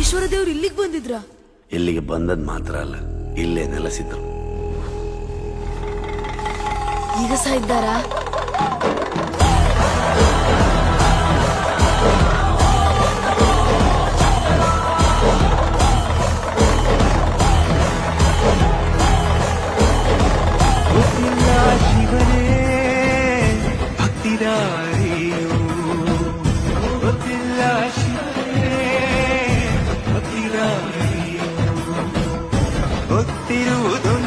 ಈಶ್ವರ ದೇವ್ರು ಇಲ್ಲಿಗೆ ಬಂದಿದ್ರ? ಇಲ್ಲಿಗೆ ಬಂದದ್ ಮಾತ್ರ ಅಲ್ಲ ಇಲ್ಲೇ ನೆಲೆಸಿದ್ರು. ಈಗ ಸಹ ಇದ್ದಾರಾ? ಶಿವನೇ ಭಕ್ತಿದಾರಿಯೋ ಗೊತ್ತಿರುವುದು